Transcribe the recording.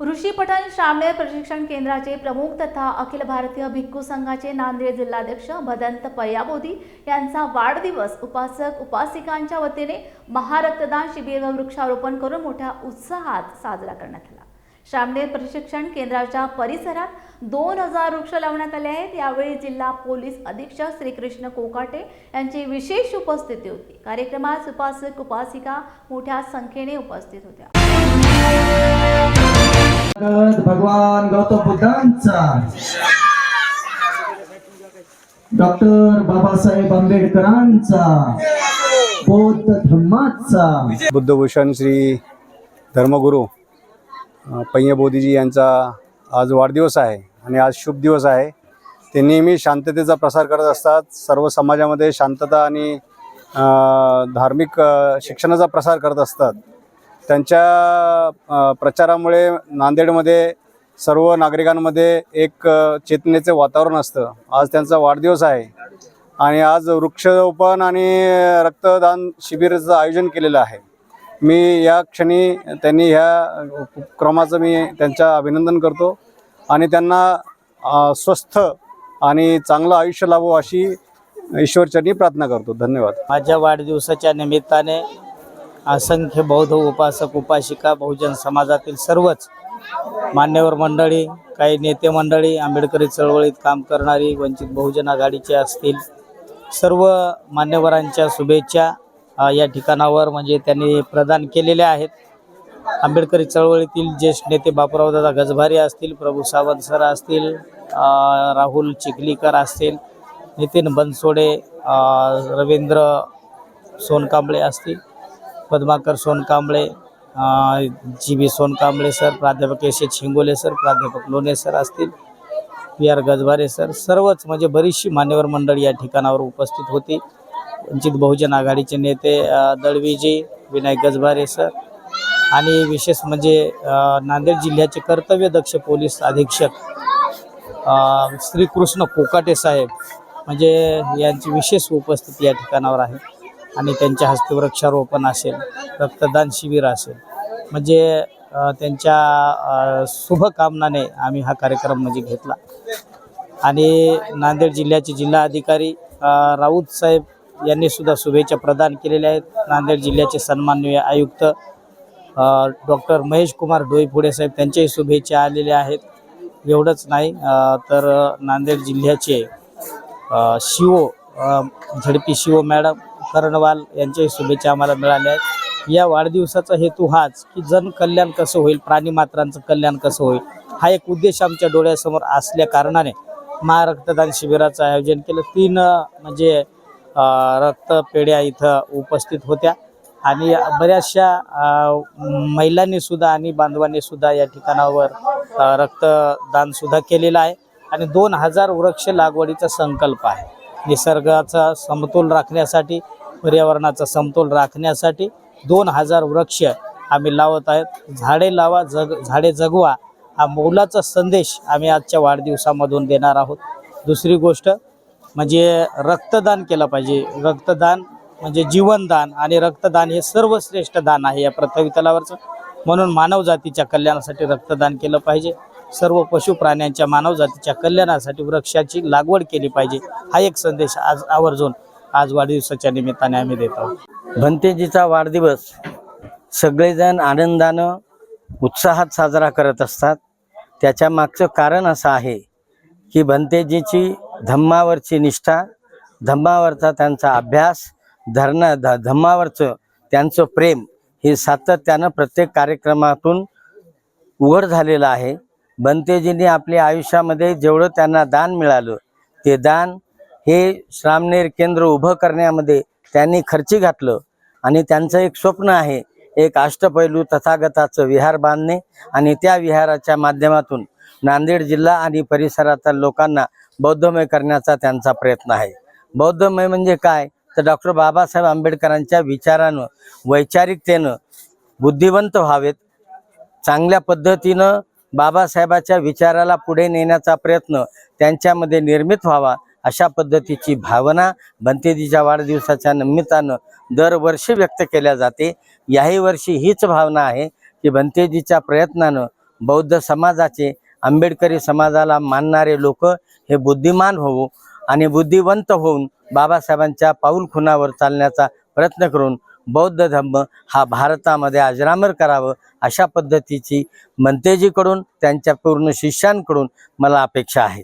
ऋषी पठण प्रशिक्षण केंद्राचे प्रमुख तथा अखिल भारतीय भिक्खू संघाचे नांदेड जिल्हाध्यक्ष भदंत पय्याबोधी यांचा वाढदिवस उपासक उपासिकांच्या वतीने महारक्तदान शिबिर व वृक्षारोपण करून मोठ्या उत्साहात साजरा करण्यात आला. शामळे प्रशिक्षण केंद्राच्या परिसरात दोन हजार वृक्ष लावण्यात आले आहेत. यावेळी जिल्हा पोलीस अधीक्षक श्रीकृष्ण कोकाटे यांची विशेष उपस्थिती होती. कार्यक्रमात उपासक उपासिका मोठ्या संख्येने उपस्थित होत्या. भगवान गौतम बुद्धांचा. डॉक्टर बाबासाहेब आंबेडकरांचा. बौद्ध धम्माचा बुद्धभूषण श्री धर्मगुरू अ, यांचा आज वाढदिवस आहे आणि आज शुभ दिवस आहे. ते नेहमी शांततेचा प्रसार करत असतात. सर्व समाजामध्ये शांतता आणि धार्मिक शिक्षणाचा प्रसार करत असतात. त्यांच्या प्रचारामुळे नांदेडमध्ये सर्व नागरिकांमध्ये एक चेतनेचं चेतनेचे वातावरण असतं. आज त्यांचा वाढदिवस आहे. आणि आज वृक्षरोपण आणि रक्तदान शिबिराचं आयोजन केलेलं आहे. मी या क्षणी त्यांनी ह्या उपक्रमाचं मी त्यांच्या अभिनंदन करतो. आणि त्यांना स्वस्थ आणि चांगलं आयुष्य लाभो अशी ईश्वरचरणी प्रार्थना करतो. धन्यवाद. माझ्या वाढदिवसाच्या निमित्ताने असंख्य बौद्ध उपासक उपासिका बहुजन समाजातील सर्वच मान्यवर मंडळी काही नेते मंडळी आंबेडकरी चळवळीत काम करणारी वंचित बहुजन आघाडीचे असतील सर्व मान्यवरांच्या शुभेच्छा या ठिकाणावर म्हणजे त्यांनी प्रदान केलेल्या आहेत. आंबेडकरी चळवळीतील ज्येष्ठ नेते बापूरावदादा गजभारी असतील प्रभू सावंत सर असतील राहुल चिखलीकर असतील नितीन बनसोडे रवींद्र सोनकांबळे असतील Padmakar Sonkamble G B Sonkamble sir प्राध्यापक एस एच हिंगोले सर प्राध्यापक लोणे सर असतील पी आर गजभारे सर सर्वच म्हणजे बरीचशी मान्यवर मंडळ या ठिकाणावर उपस्थित होती. वंचित बहुजन आघाडीचे नेते दळवीजी विनायक गजभारे सर आणि विशेष म्हणजे नांदेड जिल्ह्याचे कर्तव्यदक्ष पोलीस अधीक्षक श्रीकृष्ण कोकाटे साहेब म्हणजे यांची विशेष उपस्थिती या ठिकाणावर आहे. आणि त्यांच्या हस्ते वृक्षारोपण असेल रक्तदान शिबिर असेल. म्हणजे त्यांच्या शुभकामनाने आम्ही हा कार्यक्रम म्हणजे घेतला. आणि नांदेड जिल्ह्याचे जिल्हा अधिकारी राऊत साहेब यांनी सुद्धा शुभेच्छा प्रदान केलेल्या आहेत. नांदेड जिल्ह्याचे सन्माननीय आयुक्त डॉक्टर महेश कुमार डोईफुडे साहेब त्यांच्याही शुभेच्छा आलेल्या आहेत. एवढंच नाही तर नांदेड जिल्ह्याचे अ, शिवो झडपी शिवो मॅडम कर्णवाल यांच्याही शुभेच्छा आम्हाला मिळाल्या आहेत. या वाढदिवसाचा हेतू हाच की जनकल्याण कसं होईल प्राणीमात्रांचं कल्याण कसं होईल हा एक उद्देश आमच्या डोळ्यासमोर असल्या कारणाने महारक्तदान शिबिराचं आयोजन केलं. तीन म्हणजे रक्तपेढ्या इथं उपस्थित होत्या. आणि बऱ्याचशा महिलांनी सुद्धा आणि बांधवांनी सुद्धा या ठिकाणावर रक्तदान सुद्धा केलेलं आहे. आणि दोन हजार वृक्ष लागवडीचा संकल्प आहे. निसर्गाचा समतोल राखण्यासाठी पर्यावरणाचा समतोल राखण्यासाठी दोन हजार वृक्ष आम्ही लावत आहेत. झाडे लावा जग झाडे जगवा हा मौलाचा संदेश आम्ही आजच्या वाढदिवसामधून देणार आहोत. दुसरी गोष्ट म्हणजे रक्तदान केलं पाहिजे. रक्तदान म्हणजे जीवनदान आणि रक्तदान हे सर्वश्रेष्ठ दान आहे या पृथ्वी तलावरचं. म्हणून मानवजातीच्या कल्याणासाठी रक्तदान केलं पाहिजे. सर्व पशु प्राण्यांच्या मानवजातीच्या कल्याणासाठी वृक्षाची लागवड केली पाहिजे. हा एक संदेश आज आवर्जून आज वाढदिवसाच्या निमित्ताने आम्ही देत आहोत. भंतेजीचा वाढदिवस सगळेजण आनंदानं उत्साहात साजरा करत असतात. त्याच्या मागचं कारण असं आहे की भंतेजीची धम्मावरची निष्ठा धम्मावरचा त्यांचा अभ्यास धरणं ध धम्मावरचं त्यांचं प्रेम हे सातत्यानं प्रत्येक कार्यक्रमातून उघड झालेलं आहे. बनतेजींनी आपल्या आयुष्यामध्ये जेवढं त्यांना दान मिळालं ते दान हे श्रामनेर केंद्र उभं करण्यामध्ये त्यांनी खर्ची घातलं. आणि त्यांचं एक स्वप्न आहे एक अष्टपैलू तथागताचं विहार बांधणे. आणि त्या विहाराच्या माध्यमातून नांदेड जिल्हा आणि परिसरातील लोकांना बौद्धमय करण्याचा त्यांचा प्रयत्न आहे. बौद्धमय म्हणजे काय? तर डॉक्टर बाबासाहेब आंबेडकरांच्या विचारानं वैचारिकतेनं बुद्धिवंत व्हावेत. चांगल्या पद्धतीनं बाबासाहेबाच्या विचाराला पुढे नेण्याचा प्रयत्न त्यांच्यामध्ये निर्मित व्हावा. अशा पद्धतीची भावना बनतेजीच्या वाढदिवसाच्या निमित्तानं दरवर्षी व्यक्त केल्या जाते. याही वर्षी हीच भावना आहे की बनतेजीच्या प्रयत्नानं बौद्ध समाजाचे आंबेडकरी समाजाला मानणारे लोक हे बुद्धिमान होऊ आणि बुद्धिवंत होऊन बाबासाहेबांच्या पाऊल खुणावर चालण्याचा प्रयत्न करून बौद्ध धर्म हा भारतामध्ये अजरामर करावं अशा पद्धतीची मंतेजीकडून त्यांच्या पूर्ण शिष्यांकडून मला अपेक्षा आहे.